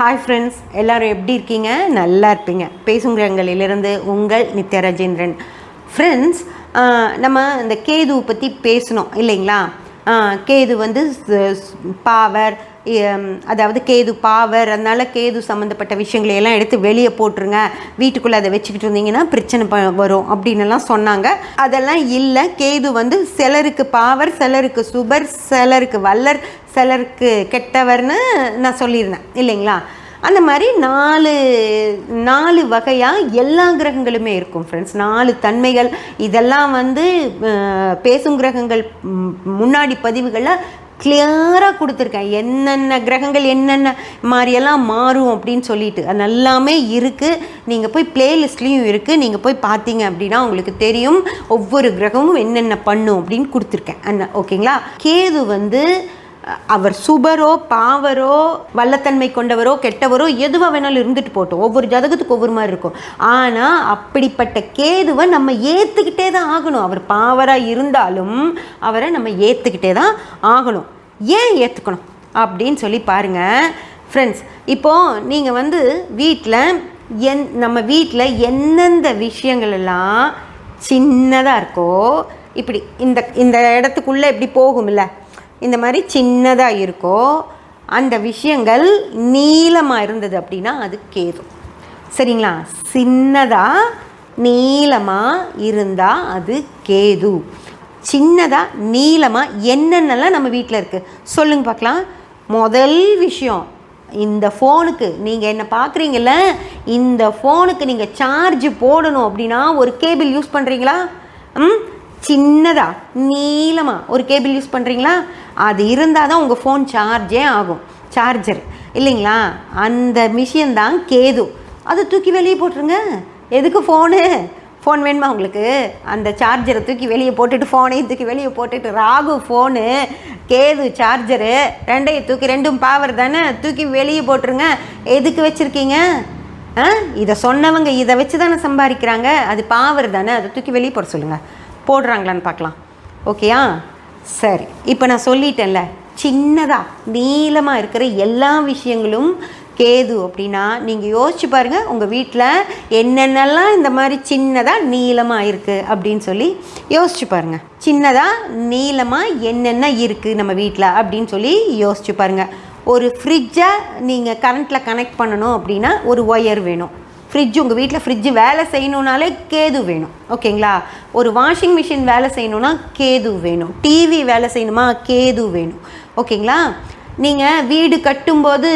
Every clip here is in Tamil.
ஹாய் ஃப்ரெண்ட்ஸ் எல்லோரும் எப்படி இருக்கீங்க? நல்லா இருப்பீங்க. பேசுங்கிறங்களிலிருந்து உங்கள் நித்ய ராஜேந்திரன் ஃப்ரெண்ட்ஸ் நம்ம இந்த கேது பற்றி பேசணும் இல்லைங்களா? கேது வந்து பாவர் அதாவது கேது பாவர் அதனால் கேது சம்மந்தப்பட்ட விஷயங்களை எல்லாம் எடுத்து வெளியே போட்டுருங்க. வீட்டுக்குள்ளே அதை வச்சுக்கிட்டு இருந்தீங்கன்னா பிரச்சனை ப வரும் அப்படின்னு எல்லாம் சொன்னாங்க. அதெல்லாம் இல்லை. கேது வந்து சிலருக்கு பாவர் சிலருக்கு சுபர் சிலருக்கு வல்லர் சிலருக்கு கெட்டவர்னு நான் சொல்லியிருந்தேன். இல்லைங்களா? அந்த மாதிரி நாலு நாலு வகையாக எல்லா கிரகங்களுமே இருக்கும் ஃப்ரெண்ட்ஸ் நாலு தன்மைகள். இதெல்லாம் வந்து பேசும் கிரகங்கள் முன்னாடி பதிவுகளில் கிளியராக கொடுத்துருக்கேன். என்னென்ன கிரகங்கள் என்னென்ன மாதிரியெல்லாம் மாறும் அப்படின்னு சொல்லிட்டு. அது எல்லாமே இருக்குது நீங்கள் போய் பிளேலிஸ்ட்லேயும் இருக்குது நீங்கள் போய் பார்த்தீங்க அப்படின்னா உங்களுக்கு தெரியும் ஒவ்வொரு கிரகமும் என்னென்ன பண்ணும் அப்படின்னு கொடுத்துருக்கேன். அண்ணா ஓகேங்களா? கேது வந்து அவர் சுபரோ பாவரோ வல்லத்தன்மை கொண்டவரோ கெட்டவரோ எதுவாக வேணாலும் இருந்துட்டு போட்டோம் ஒவ்வொரு ஜாதகத்துக்கு ஒவ்வொரு மாதிரி இருக்கும். ஆனால் அப்படிப்பட்ட கேதுவை நம்ம ஏற்றுக்கிட்டே தான் ஆகணும். அவர் பாவராக இருந்தாலும் அவரை நம்ம ஏற்றுக்கிட்டே தான் ஆகணும். ஏன் ஏற்றுக்கணும் அப்படின்னு சொல்லி பாருங்கள் ஃப்ரெண்ட்ஸ் இப்போது நீங்கள் வந்து வீட்டில் என் நம்ம வீட்டில் எந்தெந்த விஷயங்கள் எல்லாம் சின்னதாக இருக்கோ இப்படி இந்த இந்த இடத்துக்குள்ளே இப்படி போகும்ல இந்த மாதிரி சின்னதாக இருக்கோ அந்த விஷயங்கள் நீளமாக இருந்தது அப்படின்னா அது கேது. சரிங்களா? சின்னதாக நீளமாக இருந்தால் அது கேது. சின்னதாக நீளமாக என்னென்னலாம் நம்ம வீட்டில் இருக்குது சொல்லுங்க பார்க்கலாம். முதல் விஷயம் இந்த ஃபோனுக்கு நீங்கள் என்ன பார்க்குறீங்கள இந்த ஃபோனுக்கு நீங்கள் சார்ஜ் போடணும் அப்படின்னா ஒரு கேபிள் யூஸ் பண்ணுறீங்களா ம் சின்னதாக நீளமாக ஒரு கேபிள் யூஸ் பண்ணுறீங்களா அது இருந்தால் தான் உங்கள் ஃபோன் சார்ஜே ஆகும். சார்ஜர் இல்லைங்களா? அந்த மிஷின் தான் கேது. அதை தூக்கி வெளியே போட்டுருங்க. எதுக்கு ஃபோனு ஃபோன் வேணுமா உங்களுக்கு? அந்த சார்ஜரை தூக்கி வெளியே போட்டுட்டு ஃபோனையும் தூக்கி வெளியே போட்டுட்டு ராகு ஃபோனு கேது சார்ஜரு ரெண்டையும் தூக்கி ரெண்டும் பாவர் தானே? தூக்கி வெளியே போட்டுருங்க. எதுக்கு வச்சுருக்கீங்க? ஆ? இதை சொன்னவங்க இதை வச்சு தானே சம்பாதிக்கிறாங்க. அது பாவர் தானே? அதை தூக்கி வெளியே போட சொல்லுங்கள் போடுறாங்களான்னு பார்க்கலாம். ஓகேயா சரி. இப்போ நான் சொல்லிட்டேன்ல. சின்னதாக நீளமாக இருக்கிற எல்லா விஷயங்களும் கேது அப்படின்னா நீங்கள் யோசிச்சு பாருங்கள் உங்கள் வீட்டில் என்னென்னலாம் இந்த மாதிரி சின்னதாக நீளமாக இருக்குது அப்படின்னு சொல்லி யோசிச்சு பாருங்கள் சின்னதாக நீளமாக என்னென்ன இருக்குது நம்ம வீட்டில் அப்படின்னு சொல்லி யோசிச்சு பாருங்கள் ஒரு ஃப்ரிட்ஜை நீங்கள் கரண்ட்டில் கனெக்ட் பண்ணணும் அப்படின்னா ஒரு ஒயர் வேணும். ஃப்ரிட்ஜ் உங்கள் வீட்டில் ஃப்ரிட்ஜு வேலை செய்யணுன்னாலே கேது வேணும். ஓகேங்களா? ஒரு வாஷிங் மிஷின் வேலை செய்யணுன்னா கேது வேணும். டிவி வேலை செய்யணுமா? கேது வேணும். ஓகேங்களா? நீங்கள் வீடு கட்டும்போது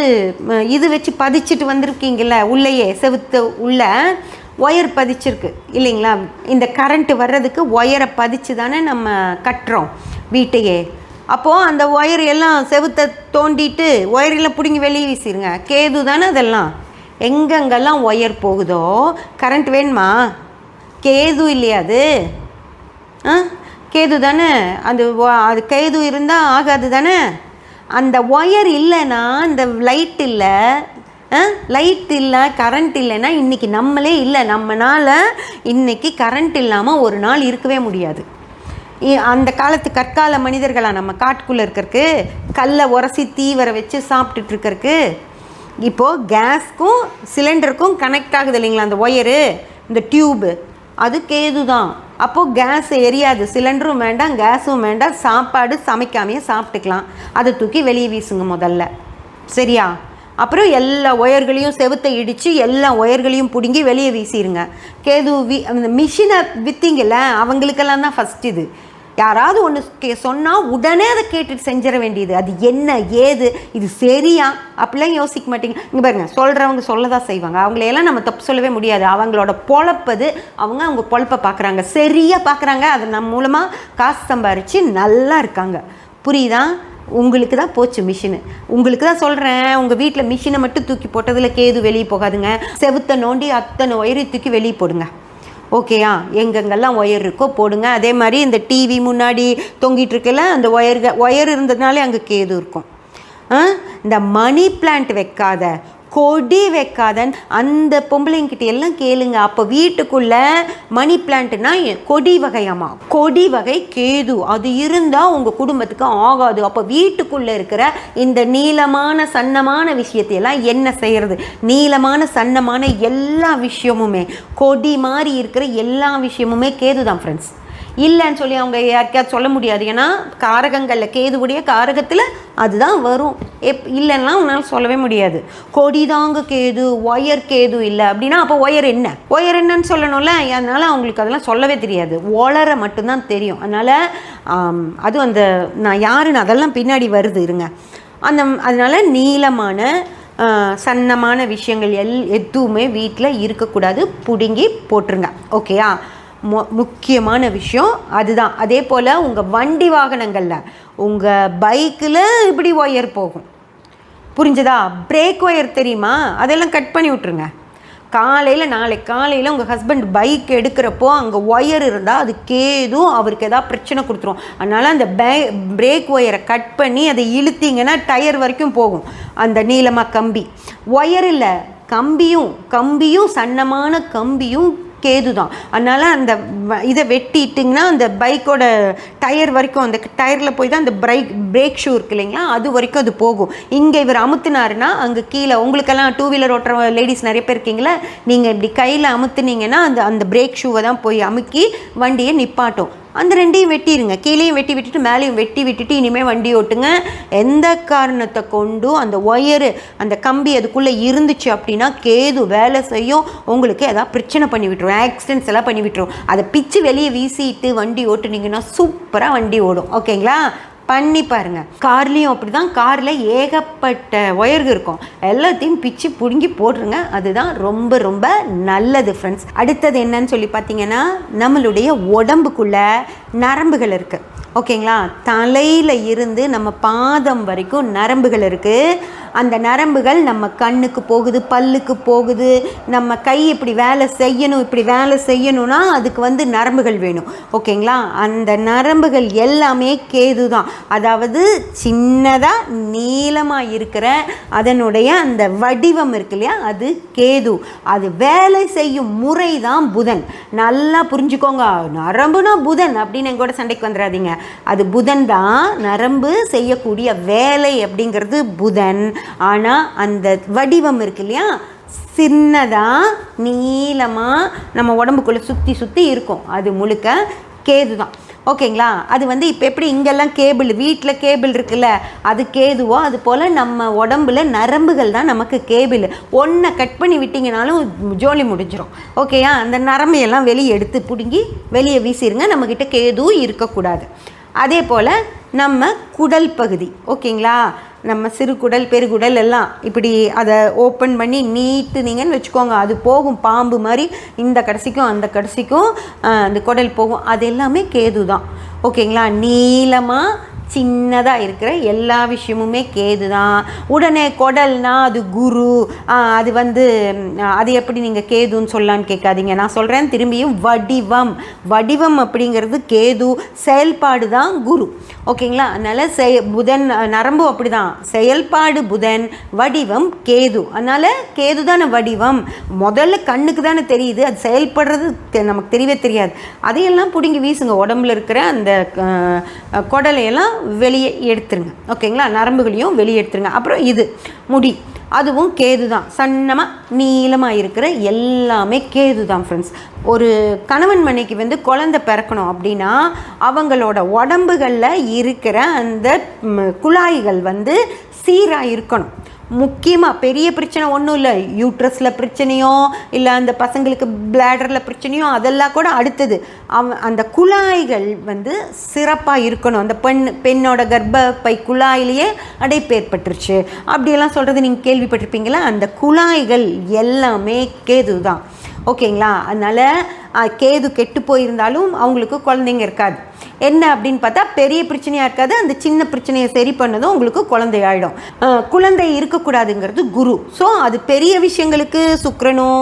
இது வச்சு பதிச்சுட்டு வந்திருக்கீங்கள உள்ளேயே செவுத்து உள்ள ஒயர் பதிச்சிருக்கு இல்லைங்களா? இந்த கரண்ட்டு வர்றதுக்கு ஒயரை பதிச்சு தானே நம்ம கட்டுறோம் வீட்டையே. அப்போது அந்த ஒயர் எல்லாம் செவுத்தை தோண்டிட்டு ஒயரெல்லாம் பிடுங்கி வெளியே வீசிடுங்க கேது தானே அதெல்லாம். எங்கெங்கெல்லாம் ஒயர் போகுதோ கரண்ட் வேணுமா? கேது இல்லையா அது? ஆ கேது தானே? அந்த ஒ- அது கேது இருந்தால் ஆகாது தானே? அந்த ஒயர் இல்லைன்னா அந்த லைட் இல்லை லைட் இல்லை கரண்ட் இல்லைன்னா இன்றைக்கி நம்மளே இல்லை. நம்மனால் இன்றைக்கி கரண்ட் இல்லாமல் ஒரு நாள் இருக்கவே முடியாது. அந்த காலத்து கற்கால மனிதர்களாக நம்ம காட்டுக்குள்ளே இருக்கிறக்கு கல்லை உரசி தீவர வச்சு சாப்பிட்டுட்டுருக்கிறக்கு இப்போது கேஸ்க்கும் சிலிண்டருக்கும் கனெக்ட் ஆகுது இல்லைங்களா அந்த ஒயரு இந்த டியூபு அதுக்கு கேது தான் அப்போது கேஸ் எரியாது. சிலிண்டரும் வேண்டாம் கேஸும் வேண்டாம். சாப்பாடு சமைக்காமையே சாப்பிட்டுக்கலாம். அதை தூக்கி வெளியே வீசுங்க முதல்ல. சரியா? அப்புறம் எல்லா ஒயர்களையும் செவுத்தை இடித்து எல்லா ஒயர்களையும் பிடுங்கி வெளியே வீசிடுங்க கேது வி அந்த மிஷினை விற்றீங்கல்ல அவங்களுக்கெல்லாம் தான் ஃபஸ்ட் இது. யாராவது ஒன்று கே சொன்னால் உடனே அதை கேட்டுட்டு செஞ்சிட வேண்டியது. அது என்ன ஏது இது சரியா? அப்படிலாம் யோசிக்க மாட்டீங்க. இங்கே பாருங்க சொல்கிறவங்க சொல்ல தான் செய்வாங்க. அவங்களையெல்லாம் நம்ம தப்பு சொல்லவே முடியாது. அவங்களோட பொழப்பது அவங்க அவங்க பொழப்பை பார்க்குறாங்க சரியாக பார்க்குறாங்க அது நம்ம மூலமாக காசு சம்பாரித்து நல்லா இருக்காங்க. புரியுதா? உங்களுக்கு தான் போச்சு மிஷினு. உங்களுக்கு தான் சொல்கிறேன் உங்கள் வீட்டில் மிஷினை மட்டும் தூக்கி போட்டதில் கேது வெளியே போகாதுங்க. செவுத்தை நோண்டி அத்தனை ஒயரை தூக்கி வெளியே போடுங்க. ஓகேயா எங்கெங்கெல்லாம் ஒயர் இருக்கோ போடுங்க அதே மாதிரி இந்த டிவி முன்னாடி தொங்கிட்டு இருக்கல அந்த ஒயர்க ஒயர் இருந்ததுனாலே அங்கே கேது இருக்கும் ஆ? இந்த மணி பிளான்ட் வைக்காத கொடி வைக்காதன். அந்த பொம்பளைங்கிட்ட எல்லாம் கேளுங்க. அப்போ வீட்டுக்குள்ள மணி பிளான்ட்னா கொடி வகையாமா கொடி வகை கேது. அது இருந்தால் உங்கள் குடும்பத்துக்கு ஆகாது. அப்போ வீட்டுக்குள்ளே இருக்கிற இந்த நீளமான சன்னமான விஷயத்தையெல்லாம் என்ன செய்கிறது நீளமான சன்னமான எல்லா விஷயமுமே கொடி மாதிரி இருக்கிற எல்லா விஷயமுமே கேது தான் ஃப்ரெண்ட்ஸ் இல்லைன்னு சொல்லி அவங்க யாருக்கையாவது சொல்ல முடியாது. ஏன்னா காரகங்களில் கேதுவுடைய காரகத்தில் அதுதான் வரும். எப் இல்லைன்னா உன்னால் சொல்லவே முடியாது. கொடிதாங்க கேது ஒயர் கேது இல்லை அப்படின்னா அப்போ ஒயர் என்ன? ஒயர் என்னன்னு சொல்லணும்ல? அதனால் அவங்களுக்கு அதெல்லாம் சொல்லவே தெரியாது. ஒளர மட்டும்தான் தெரியும். அதனால் அதுவும் அந்த நான் யாருன்னு அதெல்லாம் பின்னாடி வருது இருங்க. அந்த அதனால் நீளமான சன்னமான விஷயங்கள் எல் எதுவுமே வீட்டில் இருக்கக்கூடாது. பிடுங்கி போட்டுருங்க. ஓகேயா? மொ முக்கியமான விஷயம் அதுதான். அதே போல் உங்கள் வண்டி வாகனங்களில் உங்கள் பைக்கில் இப்படி ஒயர் போகும். புரிஞ்சதா? பிரேக் ஒயர் தெரியுமா? அதெல்லாம் கட் பண்ணி விட்ருங்க காலையில் நாளை காலையில் உங்கள் ஹஸ்பண்ட் பைக் எடுக்கிறப்போ அங்கே ஒயர் இருந்தால் அதுக்கேதும் அவருக்கு எதாவது பிரச்சனை கொடுத்துரும். அதனால் அந்த பே பிரேக் ஒயரை கட் பண்ணி அதை இழுத்தீங்கன்னா டயர் வரைக்கும் போகும். அந்த நீளமாக கம்பி. ஒயர் இல்லை கம்பியும் கம்பியும் சன்னமான கம்பியும் கேது தான் அதனால் அந்த இதை வெட்டிட்டிங்கன்னா அந்த பைக்கோட டயர் வரைக்கும் அந்த டயரில் போய் தான் அந்த பிரேக் பிரேக் ஷூ இருக்கு இல்லைங்களா அது வரைக்கும் அது போகும். இங்கே இவர் அமுத்துனாருன்னா அங்கே கீழே உங்களுக்கெல்லாம் டூ வீலர் ஓட்டுற லேடிஸ் நிறைய பேர் இருக்கீங்களா நீங்கள் இப்படி கையில் அமுத்துனீங்கன்னா அந்த அந்த பிரேக் ஷூவை தான் போய் அமுக்கி வண்டியை நிப்பாட்டும். அந்த ரெண்டையும் வெட்டிடுங்க கீழேயும் வெட்டி விட்டுட்டு மேலேயும் வெட்டி விட்டுட்டு இனிமேல் வண்டி ஓட்டுங்க. எந்த காரணத்தை கொண்டும் அந்த ஒயரு அந்த கம்பி அதுக்குள்ளே இருந்துச்சு அப்படின்னா கேது வேலை செய்யும். உங்களுக்கு எதாவது பிரச்சனை பண்ணி விட்டுரும். ஆக்சிடென்ட்ஸ் எல்லாம் பண்ணி விட்டுரும். அதை பிச்சு வெளியே வீசிட்டு வண்டி ஓட்டுனீங்கன்னா சூப்பராக வண்டி ஓடும். ஓகேங்களா? பண்ணி பாருங்க. கார்லேயும் அப்படி தான் காரில் ஏகப்பட்ட ஒயர்கள் இருக்கும். எல்லாத்தையும் பிச்சு பிடுங்கி போட்டுருங்க. அதுதான் ரொம்ப ரொம்ப நல்லது ஃப்ரெண்ட்ஸ் அடுத்தது என்னன்னு சொல்லி பார்த்தீங்கன்னா நம்மளுடைய உடம்புக்குள்ள நரம்புகள் இருக்குது ஓகேங்களா? தலையில் இருந்து நம்ம பாதம் வரைக்கும் நரம்புகள் இருக்குது அந்த நரம்புகள் நம்ம கண்ணுக்கு போகுது பல்லுக்கு போகுது. நம்ம கை இப்படி வேலை செய்யணும் இப்படி வேலை செய்யணும்னா அதுக்கு வந்து நரம்புகள் வேணும். ஓகேங்களா? அந்த நரம்புகள் எல்லாமே கேது தான். அதாவது சின்னதாக நீளமாக இருக்கிற அதனுடைய அந்த வடிவம் இருக்கு இல்லையா? அது கேது. அது வேலை செய்யும் முறை தான் புதன். நல்லா புரிஞ்சுக்கோங்க. நரம்புனா புதன் அப்படின்னு எங்கூட சண்டைக்கு வந்துடாதீங்க. அது புதன் தான். நரம்பு செய்யக்கூடிய வேலை அப்படிங்கிறது புதன். ஆனால் அந்த வடிவம் இருக்கு இல்லையா? சின்னதாக நீளமாக நம்ம உடம்புக்குள்ளே சுற்றி சுற்றி இருக்கும். அது முழுக்க கேது தான் ஓகேங்களா? அது வந்து இப்போ எப்படி இங்கெல்லாம் கேபிள் வீட்டில் கேபிள் இருக்குல்ல அது கேதுவோ அது போல் நம்ம உடம்புல நரம்புகள் தான் நமக்கு கேபிள். ஒன்றை கட் பண்ணி விட்டிங்கனாலும் ஜோலி முடிஞ்சிடும் ஓகேயா? அந்த நரம்பையெல்லாம் வெளியே எடுத்து பிடுங்கி வெளியே வீசிடுங்க நம்மக்கிட்ட கேதுவும் இருக்கக்கூடாது. அதே போல் நம்ம குடல் பகுதி. ஓகேங்களா? நம்ம சிறுகுடல் பெருகுடல் எல்லாம் இப்படி அதை ஓப்பன் பண்ணி நீட்டுனீங்கன்னு வச்சுக்கோங்க. அது போகும் பாம்பு மாதிரி இந்த கடைசிக்கும் அந்த கடைசிக்கும் அந்த குடல் போகும். அது எல்லாமே கேது தான் ஓகேங்களா? நீளமாக சின்னதாக இருக்கிற எல்லா விஷயமுமே கேது தான் உடனே குடல்னா அது குரு. அது வந்து அது எப்படி நீங்கள் கேதுன்னு சொல்லலான்னு கேட்காதீங்க. நான் சொல்கிறேன் திரும்பியும் வடிவம். வடிவம் அப்படிங்கிறது கேது செயல்பாடு தான் குரு. ஓகேங்களா? அதனால் செய புதன் நரம்பு அப்படி தான் செயல்பாடு புதன் வடிவம் கேது. அதனால் கேது தானே வடிவம். முதல்ல கண்ணுக்கு தானே தெரியுது. அது செயல்படுறது நமக்கு தெரியவே தெரியாது. அதையெல்லாம் பிடுங்கி வீசுங்க. உடம்புல இருக்கிற அந்த குடலையெல்லாம் வெளியே எடுத்துருங்க. ஓகேங்களா? நரம்புகளையும் வெளியே எடுத்துருங்க. அப்புறம் இது முடி. அதுவும் கேது தான் சன்னமாக நீளமாக இருக்கிற எல்லாமே கேது தான் ஃப்ரெண்ட்ஸ் ஒரு கணவன் மனைக்கு வந்து குழந்தை பிறக்கணும் அப்படின்னா அவங்களோட உடம்புகளில் இருக்கிற அந்த குழாய்கள் வந்து சீராக இருக்கணும். முக்கியமாக பெரிய பிரச்சனை ஒன்றும் இல்லை. யூட்ரஸில் பிரச்சனையோ இல்லை அந்த பசங்களுக்கு பிளாடரில் பிரச்சனையோ அதெல்லாம் கூட அடுத்தது. அவ அந்த குழாய்கள் வந்து சிறப்பாக இருக்கணும். அந்த பெண் பெண்ணோட கர்ப்பப்பை குழாயிலேயே அடைப்பு ஏற்பட்டுருச்சு அப்படியெல்லாம் சொல்கிறது நீங்கள் கேள்விப்பட்டிருப்பீங்களா? அந்த குழாய்கள் எல்லாமே கேது தான் ஓகேங்களா? அதனால் கேது கெட்டு போயிருந்தாலும் அவங்களுக்கு குழந்தைங்க இருக்காது. என்ன அப்படின்னு பார்த்தா பெரிய பிரச்சனையாக இருக்காது. அந்த சின்ன பிரச்சனையை சரி பண்ணதும் உங்களுக்கு குழந்தை ஆகிடும் குழந்தை இருக்கக்கூடாதுங்கிறது குரு. ஸோ அது பெரிய விஷயங்களுக்கு சுக்கரனும்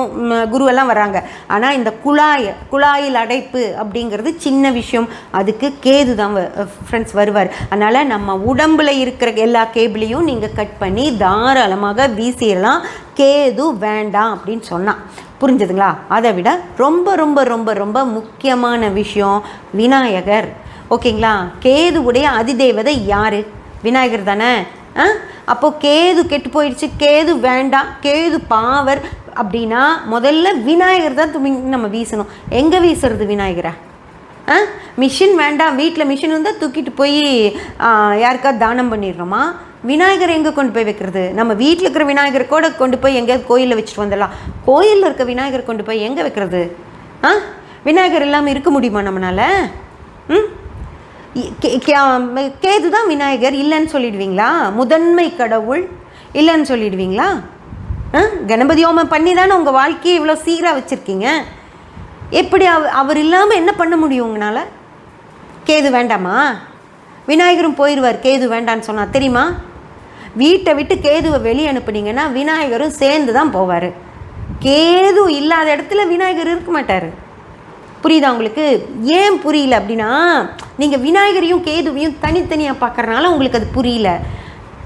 குருவெல்லாம் வராங்க. ஆனால் இந்த குழாய் குழாயில் அடைப்பு அப்படிங்கிறது சின்ன விஷயம். அதுக்கு கேது தான் ஃப்ரெண்ட்ஸ் வருவார். அதனால் நம்ம உடம்பில் இருக்கிற எல்லா கேபிளையும் நீங்கள் கட் பண்ணி தாராளமாக வீசிடலாம் கேது வேண்டாம் அப்படின்னு சொன்னான். புரிஞ்சுதுங்களா? அதை விட ரொம்ப ரொம்ப ரொம்ப ரொம்ப முக்கியமான விஷயம் விநாயகர். ஓகேங்களா? கேதுவுடைய அதிதேவதை யார்? விநாயகர் தானே? ஆ? அப்போது கேது கெட்டு போயிடுச்சு. கேது வேண்டாம். கேது பாவர் அப்படின்னா முதல்ல விநாயகர் தான் துமி நம்ம வீசணும். எங்கே வீசுறது விநாயகரை? ஆ? மிஷின் வேண்டாம். வீட்டில் மிஷின் இருந்தால் தூக்கிட்டு போய் யாருக்காவது தானம் பண்ணிடுறோமா? விநாயகர் எங்கே கொண்டு போய் வைக்கிறது? நம்ம வீட்டில் இருக்கிற விநாயகர் கூட கொண்டு போய் எங்கேயாவது கோயிலில் வச்சுட்டு வந்துடலாம். கோயிலில் இருக்க விநாயகர் கொண்டு போய் எங்கே வைக்கிறது? ஆ? விநாயகர் இல்லாமல் இருக்க முடியுமா நம்மளால் ம்? கே- கே- கேது தான் விநாயகர். இல்லைன்னு சொல்லிடுவீங்களா? முதன்மை கடவுள். இல்லைன்னு சொல்லிடுவீங்களா? ஆ? கணபதி ஹோமம் பண்ணி தானே உங்கள் வாழ்க்கையை இவ்வளோ சீராக வச்சுருக்கீங்க. எப்படி அவ அவர் இல்லாமல் என்ன பண்ண முடியும் உங்களால் கேது வேண்டாமா? விநாயகரும் போயிடுவார் கேது வேண்டான்னு சொன்னால் தெரியுமா? வீட்டை விட்டு கேதுவை வெளியே அனுப்புனீங்கன்னா விநாயகரும் சேர்ந்து தான் போவார். கேது இல்லாத இடத்துல விநாயகர் இருக்க மாட்டார். புரியுதா உங்களுக்கு? ஏன் புரியல அப்படின்னா நீங்கள் விநாயகரையும் கேதுவையும் தனித்தனியாக பார்க்கறனால உங்களுக்கு அது புரியல.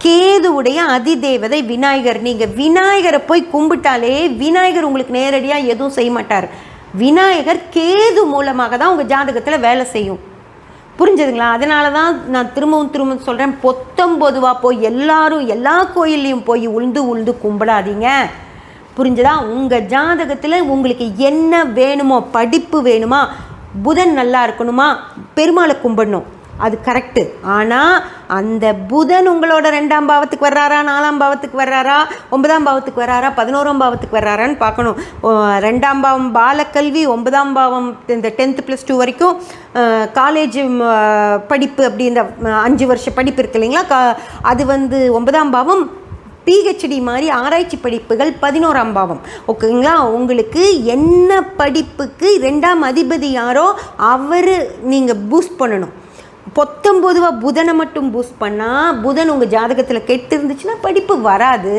கேதுவுடைய அதிதேவதை விநாயகர் நீங்கள் விநாயகரை போய் கும்பிட்டாலே விநாயகர் உங்களுக்கு நேரடியாக எதுவும் செய்ய மாட்டார். விநாயகர் கேது மூலமாக தான் உங்கள் ஜாதகத்தில் வேலை செய்யும். புரிஞ்சுதுங்களா? அதனால தான் நான் திரும்பவும் திரும்ப சொல்கிறேன் பொத்தம் பொதுவாக போய் எல்லாரும் எல்லா கோயில்லையும் போய் உழுந்து உழுந்து கும்பிடாதீங்க. புரிஞ்சுதா? உங்கள் ஜாதகத்தில் உங்களுக்கு என்ன வேணுமோ படிப்பு வேணுமா புதன் நல்லா இருக்கணுமா பெருமாளை கும்பிடணும். அது கரெக்டு ஆனால் அந்த புதன் உங்களோட ரெண்டாம் பாவத்துக்கு வர்றாரா நாலாம் பாவத்துக்கு வர்றாரா ஒன்பதாம் பாவத்துக்கு வர்றாரா பதினோராம் பாவத்துக்கு வர்றாரான்னு பார்க்கணும். ரெண்டாம் பாவம் பாலக்கல்வி ஒன்பதாம் பாவம் இந்த டென்த்து ப்ளஸ் டூ வரைக்கும் காலேஜ் படிப்பு அப்படி இந்த அஞ்சு வருஷ படிப்பு இருக்கு இல்லைங்களா? கா அது வந்து ஒன்பதாம் பாவம் பிஹெச்டி மாதிரி ஆராய்ச்சி படிப்புகள் பதினோராம் பாவம். ஓகேங்களா? உங்களுக்கு என்ன படிப்புக்கு ரெண்டாம் அதிபதி யாரோ அவர் நீங்கள் பூஸ்ட் பண்ணணும். பொத்தம் பொதுவாக புதனை மட்டும் பூஸ்ட் பண்ணால் புதன் உங்கள் ஜாதகத்தில் கெட்டு இருந்துச்சுன்னா படிப்பு வராது.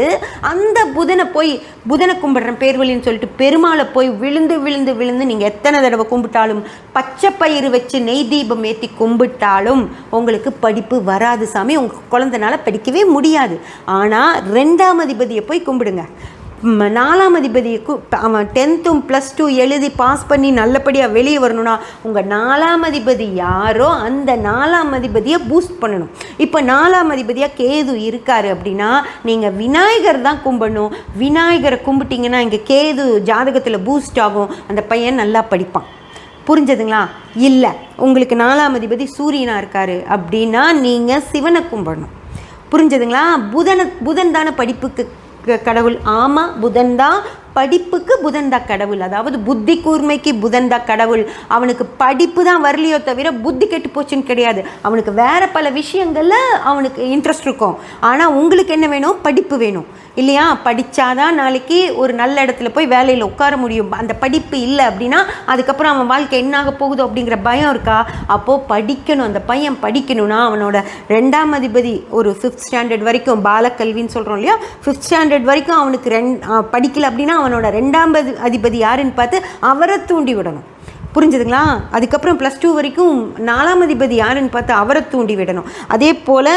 அந்த புதனை போய் புதனை கும்பிட்றேன் பேர்வழின்னு சொல்லிட்டு பெருமாளை போய் விழுந்து விழுந்து விழுந்து நீங்கள் எத்தனை தடவை கும்பிட்டாலும் பச்சை பயிறு வச்சு நெய் தீபம் ஏற்றி கும்பிட்டாலும் உங்களுக்கு படிப்பு வராது சாமி. உங்கள் குழந்தைனால படிக்கவே முடியாது. ஆனால் ரெண்டாம் அதிபதியை போய் கும்பிடுங்க. நாலாம் அதிபதியை கு- அவன் டென்த்தும் ப்ளஸ் டூ எழுதி பாஸ் பண்ணி நல்லபடியாக வெளியே வரணும்னா உங்கள் நாலாம் அதிபதி யாரோ அந்த நாலாம் அதிபதியை பூஸ்ட் பண்ணணும். இப்போ நாலாம் அதிபதியாக கேது இருக்காரு அப்படின்னா நீங்கள் விநாயகர் தான் கும்பிடணும் விநாயகரை கும்பிட்டீங்கன்னா இங்கே கேது ஜாதகத்தில் பூஸ்ட் ஆகும். அந்த பையன் நல்லா படிப்பான். புரிஞ்சதுங்களா? இல்லை உங்களுக்கு நாலாம் அதிபதி சூரியனாக இருக்காரு அப்படின்னா நீங்கள் சிவனை கும்பிடணும் புரிஞ்சதுங்களா? புதனை புதன் தானே படிப்புக்கு கடவுள் ஆமாம் புதன் தான் படிப்புக்கு புதன் தான் கடவுள். அதாவது புத்தி கூர்மைக்கு புதன் தான் கடவுள். அவனுக்கு படிப்பு தான் வரலையோ தவிர புத்தி கெட்டு போச்சுன்னு கிடையாது. அவனுக்கு வேறு பல விஷயங்களில் அவனுக்கு இன்ட்ரெஸ்ட் இருக்கும். ஆனால் உங்களுக்கு என்ன வேணும்? படிப்பு வேணும். இல்லையா? படித்தாதான் நாளைக்கு ஒரு நல்ல இடத்துல போய் வேலையில் உட்கார முடியும். அந்த படிப்பு இல்லை அப்படின்னா அதுக்கப்புறம் அவன் வாழ்க்கை என்னாக போகுதோ அப்படிங்கிற பயம் இருக்கா? அப்போது படிக்கணும். அந்த பையன் படிக்கணும்னா அவனோட ரெண்டாம் அதிபதி ஒரு ஃபிஃப்த் ஸ்டாண்டர்ட் வரைக்கும் பாலக்கல்வின்னு சொல்கிறோம் இல்லையா? ஃபிஃப்த் ஸ்டாண்டர்ட் வரைக்கும் அவனுக்கு ரெண் படிக்கல அப்படின்னா அவனோட ரெண்டாம் அதிபதி யாருன்னு பார்த்து அவரை தூண்டி விடணும். புரிஞ்சுதுங்களா? அதுக்கப்புறம் ப்ளஸ் டூ வரைக்கும் நாலாம் அதிபதி யாருன்னு பார்த்து அவரை தூண்டி விடணும். அதே போல்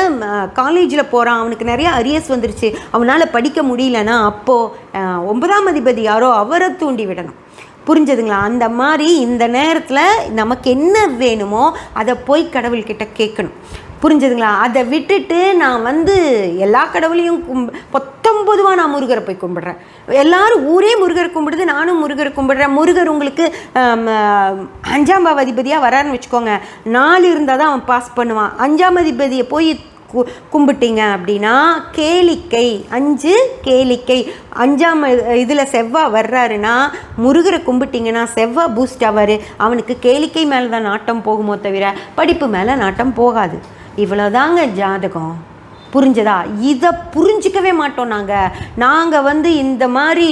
காலேஜில் போகிறான் அவனுக்கு நிறைய அரியர்ஸ் வந்துருச்சு. அவனால் படிக்க முடியலன்னா அப்போது ஒன்பதாம் அதிபதி யாரோ அவரை தூண்டி விடணும். புரிஞ்சதுங்களா? அந்த மாதிரி இந்த நேரத்தில் நமக்கு என்ன வேணுமோ அதை போய் கடவுள்கிட்ட கேட்கணும். புரிஞ்சதுங்களா? அதை விட்டுட்டு நான் வந்து எல்லா கடவுளையும் கும் பொத்தொம்பதுவா நான் முருகரை போய் கும்பிடுறேன். எல்லாரும் ஊரே முருகரை கும்பிடுது நானும் முருகரை கும்பிடுறேன். முருகர் உங்களுக்கு அஞ்சாம் பாவ அதிபதியாக வரான்னு வச்சுக்கோங்க. நாலு இருந்தால் தான் அவன் பாஸ் பண்ணுவான். அஞ்சாம் அதிபதியை போய் கு- கும்பிட்டீங்க அப்படின்னா கேளிக்கை அஞ்சு கேளிக்கை. அஞ்சாம் இதில் செவ்வாய் வர்றாருன்னா முருகரை கும்பிட்டீங்கன்னா செவ்வாய் பூஸ்ட் ஆவார். அவனுக்கு கேளிக்கை மேலே தான் நாட்டம் போகுமோ தவிர படிப்பு மேலே நாட்டம் போகாது. இவ்வளோதாங்க ஜாதகம். புரிஞ்சதா? இதை புரிஞ்சிக்கவே மாட்டோம் நாங்கள் நாங்கள் வந்து இந்த மாதிரி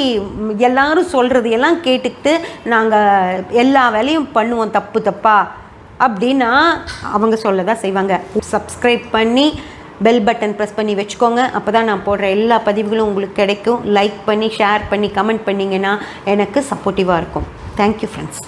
எல்லாரும் சொல்கிறது எல்லாம் கேட்டுக்கிட்டு நாங்கள் எல்லா வேலையும் பண்ணுவோம் தப்பு தப்பா. அப்படின்னா அவங்க சொல்ல தான் செய்வாங்க. சப்ஸ்கிரைப் பண்ணி பெல் பட்டன் ப்ரெஸ் பண்ணி வச்சுக்கோங்க. அப்போ தான் நான் போடுற எல்லா பதிவுகளும் உங்களுக்கு கிடைக்கும். லைக் பண்ணி ஷேர் பண்ணி கமெண்ட் பண்ணிங்கன்னா எனக்கு சப்போர்ட்டிவாக இருக்கும். Thank you friends